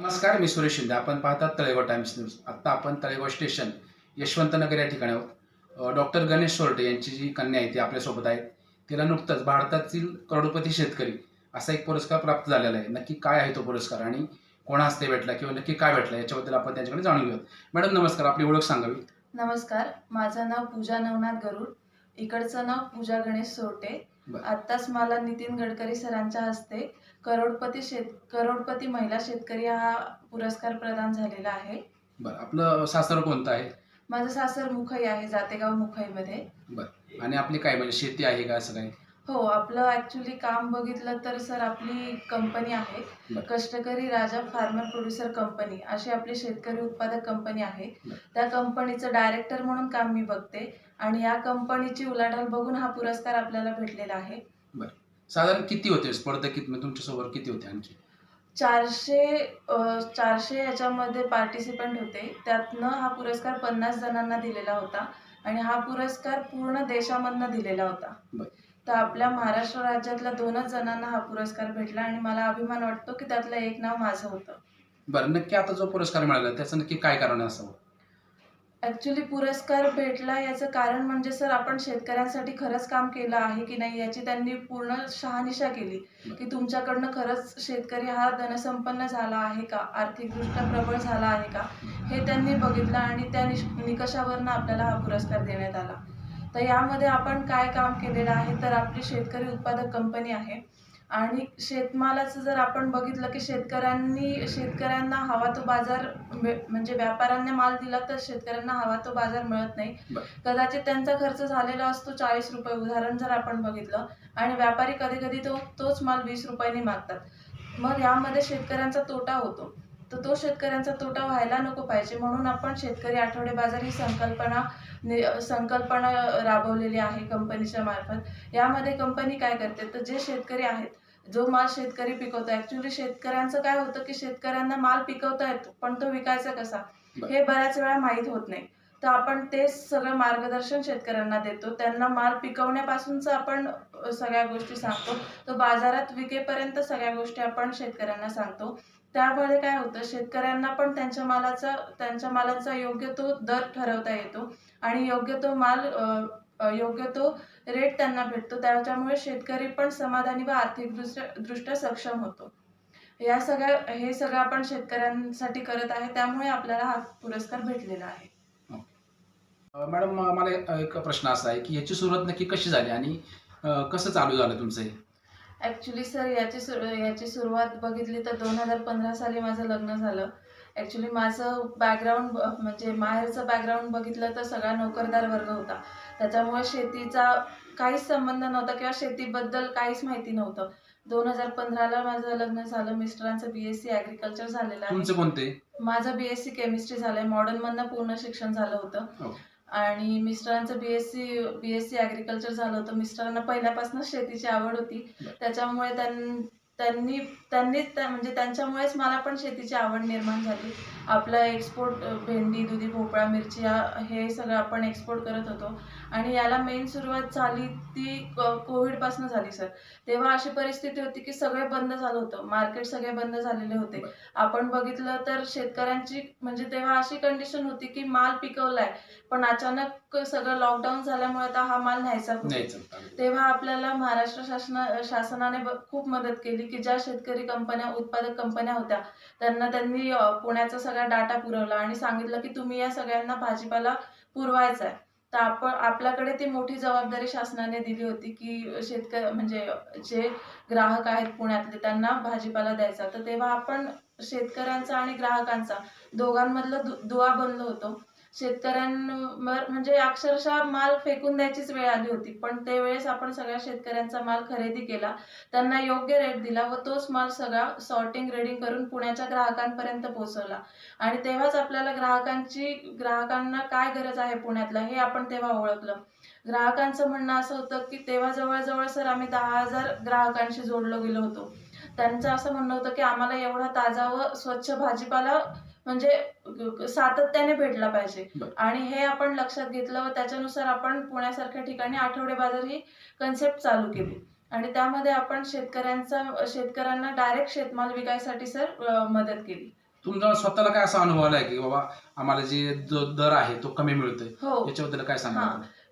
नमस्कार मी सुरेश शिंदे. आपण पाहतात तळेगाव टाइम्स न्यूज. आत्ता आपण तळेगाव स्टेशन यशवंतनगर या ठिकाणी आहोत डॉक्टर गणेश सोरटे यांची जी कन्या आहे ती आपल्यासोबत आहे. तिला नुकतंच भारतातील करोडपती शेतकरी असा एक पुरस्कार प्राप्त झालेला आहे. नक्की काय आहे तो पुरस्कार आणि कोणा हस्ते भेटला किंवा नक्की काय भेटला याच्याबद्दल आपण त्यांच्याकडे जाणून घेऊयात. मॅडम नमस्कार. आपली ओळख सांगावी. नमस्कार. माझं नाव पूजा नवनाथ गरुड. इकडचं नाव पूजा गणेश सोरटे. आत्ताच मला नितीन गडकरी सरांच्या हस्ते करोडपती शेत करोडपती महिला शेतकरी हा पुरस्कार प्रदान झालेला आहे. बरं आपलं सासर कोणतं आहे? माझं सासर मुखई आहे जातेगाव मुखईमध्ये. आणि आपली काय म्हणजे शेती आहे का असं काय हो आपलं ॲक्च्युली काम बघितलं तर सर आपली कंपनी आहे. कष्टकरी राजा फार्मर प्रोड्युसर कंपनी अशी आपली शेतकरी उत्पादक कंपनी आहे. त्या कंपनीचं डायरेक्टर म्हणून काम मी बघते. आणि या कंपनीची उलाढाल बघून हा पुरस्कार आपल्याला भेटलेला आहे. साधारण किती होते? स्पर्धकीत म्हणजे तुमच्यासोबत किती होते आणखी? चारशे चारशे याच्यामध्ये पार्टिसिपंट होते. त्यातनं हा पुरस्कार पन्नास जणांना दिलेला होता आणि हा पुरस्कार पूर्ण देशामधनं दिलेला होता. तर आपल्या महाराष्ट्र राज्यातल्या दोनच जणांना हा पुरस्कार भेटला आणि मला अभिमान वाटतो की त्यातलं एक नाव माझं होतं. बरं नक्की आता जो पुरस्कार मिळाला त्याचं नक्की काय कारण असावं? ॲक्च्युली पुरस्कार भेटला याचं कारण म्हणजे सर आपण शेतकऱ्यांसाठी खरंच काम केलं आहे की नाही याची त्यांनी पूर्ण शहानिशा केली की तुमच्याकडनं खरंच शेतकरी हा धनसंपन्न झाला आहे का? आर्थिकदृष्ट्या प्रबळ झाला आहे का? हे त्यांनी बघितलं आणि त्या निकषावरनं आपल्याला हा पुरस्कार देण्यात आला. तर यामध्ये आपण काय काम केलेलं आहे? तर आपली शेतकरी उत्पादक कंपनी आहे. आणि शेतमालाचं जर आपण बघितलं की शेतकऱ्यांनी शेतकऱ्यांना हवा तो बाजार म्हणजे व्यापाऱ्यांनी माल दिला तर शेतकऱ्यांना हवा तो बाजार मिळत नाही. कदाचित त्यांचा खर्च झालेला असतो चाळीस रुपये उदाहरण जर आपण बघितलं आणि व्यापारी कधी कधी तो तोच माल वीस रुपयांनी मागतात. मग यामध्ये शेतकऱ्यांचा तोटा होतो. तर तो शेतकऱ्यांचा तोटा व्हायला नको पाहिजे. म्हणून आपण शेतकरी आठवडे बाजार ही संकल्पना संकल्पना राबवलेली आहे कंपनीच्या मार्फत. यामध्ये कंपनी काय करते? तर जे शेतकरी आहेत जो माल शेतकरी पिकवतो ॲक्च्युली शेतकऱ्यांचं काय होतं की शेतकऱ्यांना माल पिकवता येतो पण तो विकायचा कसा. हे बऱ्याच वेळा माहीत होत नाही. तर आपण तेच सगळं मार्गदर्शन शेतकऱ्यांना देतो. त्यांना माल पिकवण्यापासूनच आपण सगळ्या गोष्टी सांगतो. तो बाजारात विकेपर्यंत सगळ्या गोष्टी आपण शेतकऱ्यांना सांगतो. त्यामुळे काय होतं शेतकऱ्यांना पण त्यांच्या मालाचा त्यांच्या मालाचा योग्य तो दर ठरवता येतो. आणि योग्य तो माल योग्य तो रेट त्यांना भेटतो. त्याच्यामुळे शेतकरी पण समाधानी व आर्थिक दृष्ट्या दृष्ट्या सक्षम होतो. या सगळ्या हे सगळं आपण शेतकऱ्यांसाठी करत आहे. त्यामुळे आपल्याला हा पुरस्कार भेटलेला आहे. मॅडम मला एक- प्रश्न असा आहे की याची सुरुवात नक्की कशी झाली आणि कसं चालू झालं तुमचं हे? ॲक्च्युली सर याची सुरू याची सुरुवात बघितली तर दोन हजार पंधरा साली माझं लग्न झालं. ॲक्च्युली माझं बॅकग्राऊंड म्हणजे माहेरचं बॅकग्राऊंड बघितलं तर सगळा नोकरदार वर्ग होता. त्याच्यामुळे शेतीचा काहीच संबंध नव्हता किंवा शेतीबद्दल काहीच माहिती नव्हतं. दोन हजार पंधराला माझं लग्न झालं मिस्टरांचं बी एस सी ॲग्रिकल्चर झालेलं आहे. कोणते? माझं बी एस सी केमिस्ट्री झालंय. मॉडर्नमधनं पूर्ण शिक्षण झालं होतं. हो. आणि मिस्टरांचं B S C B S C agriculture झालं होतं. मिस्टरांना पहिल्यापासूनच शेतीची आवड होती. बरं. त्याच्यामुळे त्यां त्यांनी त्यांनीच त्या म्हणजे त्यांच्यामुळेच मला पण शेतीची आवड निर्माण झाली. आपलं एक्सपोर्ट भेंडी दुधी भोपळा मिरची या- हे सगळं आपण एक्सपोर्ट करत होतो. आणि याला मेन सुरुवात झाली ती कोविडपासून झाली सर तेव्हा अशी परिस्थिती होती की सगळे बंद झालं होतं. मार्केट सगळे बंद झालेले होते. आपण बघितलं तर शेतकऱ्यांची म्हणजे तेव्हा अशी कंडिशन होती की माल पिकवलाय पण अचानक सगळं लॉकडाऊन झाल्यामुळे आता हा माल न्यायचा तेव्हा आपल्याला महाराष्ट्र शासना शासनाने खूप मदत केली की ज्या शेतकरी कंपन्या उत्पादक कंपन्या होत्या त्यांना त्यांनी पुण्याचा सगळा डाटा पुरवला आणि सांगितलं की तुम्ही या सगळ्यांना भाजीपाला पुरवायचा आहे. तर आपण आपल्याकडे ती मोठी जबाबदारी शासनाने दिली होती की शेतकरी म्हणजे जे ग्राहक आहेत पुण्यातले त्यांना भाजीपाला द्यायचा. तर तेव्हा आपण शेतकऱ्यांचा आणि ग्राहकांचा दोघांमधलं दुवा बनलो होतो. शेतकऱ्यांवर म्हणजे अक्षरशः माल फेकून द्यायचीच वेळ आली होती. पण त्यावेळेस आपण सगळ्या शेतकऱ्यांचा माल खरेदी केला. त्यांना योग्य रेट दिला व तोच माल सगळा सॉर्टिंग रेडिंग करून पुण्याच्या ग्राहकांपर्यंत पोहोचवला. आणि तेव्हाच आपल्याला ग्राहकांची ग्राहकांना काय गरज आहे पुण्यातला हे आपण तेव्हा ओळखलं. ग्राहकांचं म्हणणं असं होतं की तेव्हा जवळजवळ सर आम्ही दहा हजार ग्राहकांशी जोडलो गेलो होतो. त्यांचं असं म्हणणं होतं की आम्हाला एवढा ताजा व स्वच्छ भाजीपाला म्हणजे सातत्याने भेटला पाहिजे. आणि हे आपण लक्षात घेतलं व त्याच्यानुसार आपण पुण्यासारख्या ठिकाणी आठवडे बाजार ही कन्सेप्ट चालू केली. आणि त्यामध्ये आपण शेतकऱ्यांचा शेतकऱ्यांना डायरेक्ट शेतमाल विकायसाठी सर मदत केली. तुमचा स्वतःला काय असा अनुभव आलाय की बाबा आम्हाला जे जो दर आहे तो कमी मिळतोय? हो. याच्याबद्दल काय सांगा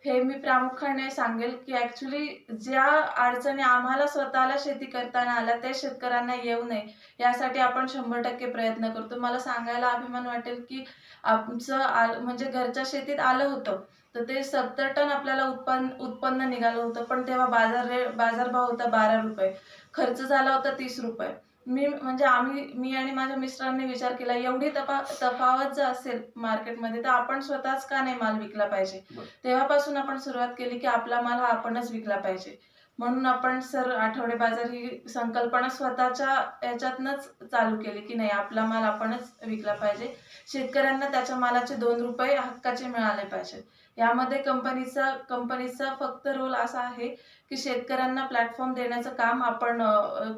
हे मी प्रामुख्याने सांगेल की ऍक्च्युली ज्या अडचणी आम्हाला स्वतःला शेती करताना आल्या त्या शेतकऱ्यांना येऊ नये यासाठी आपण शंभर टक्के प्रयत्न करतो. मला सांगायला अभिमान वाटेल की आमचं म्हणजे घरच्या शेतीत आलं होतं तर ते सत्तर टन आपल्याला उत्पन्न उत्पन्न निघालं होतं पण तेव्हा बाजार रे बाजारभाव होता बारा रुपये खर्च झाला होता तीस रुपये. मी म्हणजे आम्ही मी आणि माझ्या मिस्टरांनी विचार केला एवढी तपा तफावत जर असेल मार्केटमध्ये तर आपण स्वतःच का नाही माल विकला पाहिजे. तेव्हापासून आपण सुरुवात केली की आपला माल हा आपणच विकला पाहिजे म्हणून आपण सर आठवडे बाजार ही संकल्पना स्वतःच्या याच्यातनंच चालू केली की नाही आपला माल आपणच विकला पाहिजे. शेतकऱ्यांना त्याच्या मालाचे दोन रुपये हक्काचे मिळाले पाहिजे. यामध्ये कंपनीचा कंपनीचा फक्त रोल असा आहे की शेतकऱ्यांना प्लॅटफॉर्म देण्याचं काम आपण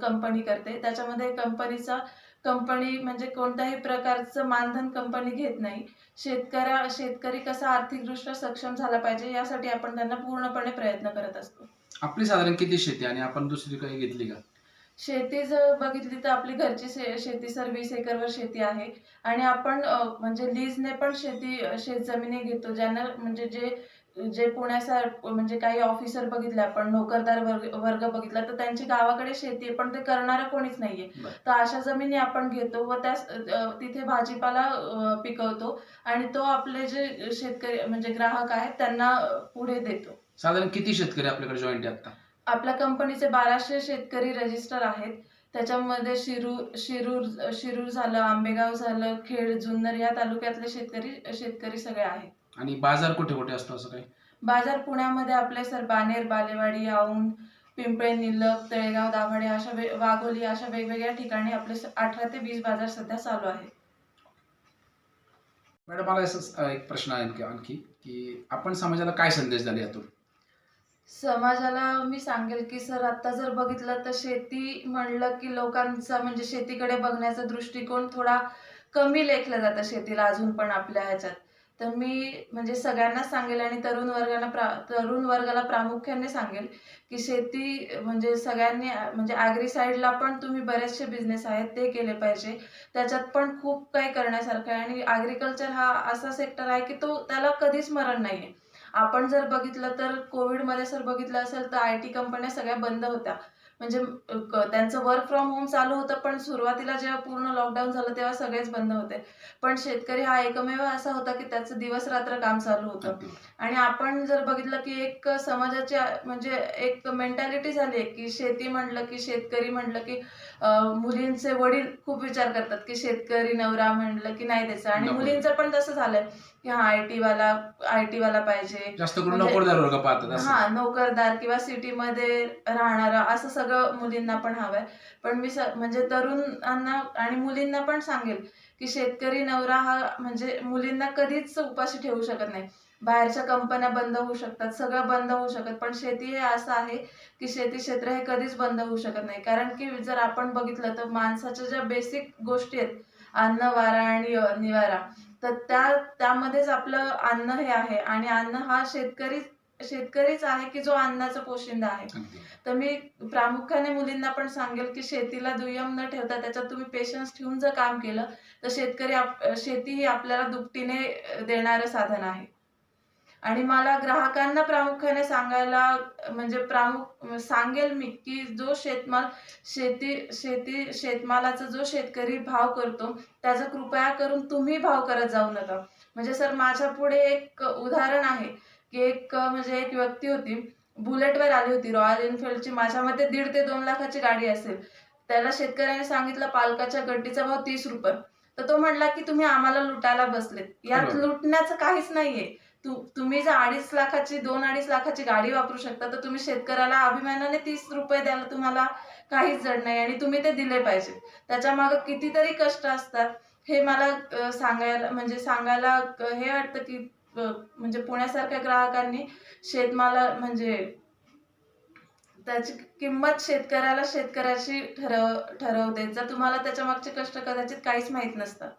कंपनी करते. त्याच्यामध्ये कंपनीचा कंपनी म्हणजे कोणत्याही प्रकारचं मानधन कंपनी घेत नाही. शेतकऱ्या शेतकरी कसा आर्थिकदृष्ट्या सक्षम झाला पाहिजे यासाठी आपण त्यांना पूर्णपणे प्रयत्न करत असतो. आपली साधारण किती शेती आणि आपण दुसरी काही घेतली का? शेती जर बघितली तर आपली घरची शेती सर वीस एकरवर शेती आहे. आणि आपण म्हणजे लीजने पण शेती शेत जमिनी घेतो. ज्यांना म्हणजे जे जे पुण्यासार म्हणजे काही ऑफिसर बघितले आपण नोकरदार वर्ग वर्ग बघितला तर त्यांची गावाकडे शेती आहे पण ते करणारं कोणीच नाहीये. तर अशा जमिनी आपण घेतो व त्या तिथे भाजीपाला पिकवतो आणि तो आपले जे शेतकरी म्हणजे ग्राहक आहेत त्यांना पुढे देतो. साधारण किती शेतकरी आपल्याकडे जॉईंट आता? आपल्या कंपनीचे बाराशे शेतकरी रजिस्टर आहेत. त्याच्यामध्ये शिरूर शिरूर शिरूर झालं आंबेगाव झालं खेड जुन्नर या तालुक्यातले शेतकरी शेतकरी सगळे आहेत. आणि बाजार कुठे कुठे असतो असं काही? बाजार पुण्यामध्ये आपले सर बानेर बालेवाडी औंध पिंपळे निलक तळेगाव दाभाडे अशा वे वाघोली अशा वेगवेगळ्या ठिकाणी आपले अठरा ते वीस बाजार सध्या चालू आहेत मॅडम मला असं एक प्रश्न आहे आणखी आणखी की आपण समाजाला काय संदेश द्याल यातून? समाजाला मी सांगेल की सर आता जर बघितलं तर शेती म्हणलं की लोकांचा म्हणजे शेतीकडे बघण्याचा दृष्टिकोन थोडा कमी लेखला जातं शेतीला अजून पण आपल्या ह्याच्यात. तर मी म्हणजे सगळ्यांना सांगेल आणि तरुण वर्गाला प्रा तरुण वर्गाला प्रामुख्याने सांगेल की शेती म्हणजे सगळ्यांनी म्हणजे ॲग्री साईडला पण तुम्ही बरेचसे बिझनेस आहेत ते केले पाहिजे. त्याच्यात पण खूप काही करण्यासारखं आहे आणि ॲग्रिकल्चर हा असा सेक्टर आहे की तो त्याला कधीच मरण नाही आहे आपण जर बघितलं तर कोविडमध्ये सर बघितलं असेल तर आय टी कंपन्या सगळ्या बंद होत्या. म्हणजे त्यांचं वर्क फ्रॉम होम चालू होतं पण सुरुवातीला जेव्हा पूर्ण लॉकडाऊन झालं तेव्हा सगळेच बंद होते. पण शेतकरी हा एकमेव असा होता की त्याचं दिवस रात्र काम चालू होतं. आणि आपण जर बघितलं की एक समाजाची म्हणजे एक मेंटॅलिटी झाली की शेती म्हणलं की शेतकरी म्हणलं की मुलींचे वडील खूप विचार करतात की शेतकरी नवरा म्हणलं की नाही त्याचं आणि. मुलींचं पण तसं झालंय की हा आय टी वाला आय टी वाला पाहिजे. जास्त करून म्हणजे- नोकरदार हा नोकरदार किंवा सिटीमध्ये राहणारा असं सगळं मुलींना पण हवंय. पण मी म्हणजे तरुणांना आणि मुलींना पण सांगेल की शेतकरी नवरा हा म्हणजे मुलींना कधीच उपाशी ठेवू शकत नाही. बाहेरच्या कंपन्या बंद होऊ शकतात सगळं बंद होऊ शकत पण शेती हे असं आहे की शेती क्षेत्र हे कधीच बंद होऊ शकत नाही. कारण की जर आपण बघितलं तर माणसाच्या ज्या बेसिक गोष्टी आहेत अन्न वारा आणि निवारा तर त्या त्यामध्येच आपलं अन्न हे आहे. आणि अन्न हा शेतकरी शेतकरीच आहे की जो अन्नाचा पोशिंदा आहे. तर मी प्रामुख्याने मुलींना पण सांगेल की शेतीला दुय्यम न ठेवता त्याच्यात तुम्ही पेशन्स ठेवून जर काम केलं तर शेतकरी शेती ही आपल्याला दुपटीने देणारं साधन आहे. आणि मला ग्राहकांना प्रामुख्याने सांगायला म्हणजे प्रामुख सांगेल मी की जो शेतमाल शेती शेती शेतमालाचा जो शेतकरी भाव करतो त्याचा कृपया करून तुम्ही भाव करत जाऊ नका. म्हणजे सर माझ्या पुढे एक उदाहरण आहे. की एक म्हणजे एक व्यक्ती होती बुलेटवर आली होती रॉयल एनफिल्डची माझ्या मते दीड ते दोन लाखाची गाडी असेल. त्याला शेतकऱ्याने सांगितलं पालकाच्या गड्डीचा भाव तीस रुपये. तर तो म्हणला की तुम्ही आम्हाला लुटायला बसलेत. यात. लुटण्याचं काहीच नाहीये. तू तुम्ही जर अडीच लाखाची दोन अडीच लाखाची गाडी वापरू शकता तर तुम्ही शेतकऱ्याला अभिमानाने तीस रुपये द्यायला तुम्हाला काहीच जड नाही आणि तुम्ही ते दिले पाहिजे. त्याच्यामागे कितीतरी कष्ट असतात. हे मला सांगायला म्हणजे सांगायला हे वाटतं की म्हणजे पुण्यासारख्या ग्राहकांनी शेतमाला म्हणजे त्याची किंमत शेतकऱ्याला शेतकऱ्याशी ठरव ठरवते. जर तुम्हाला त्याच्या मागचे कष्ट कदाचित काहीच माहीत नसतात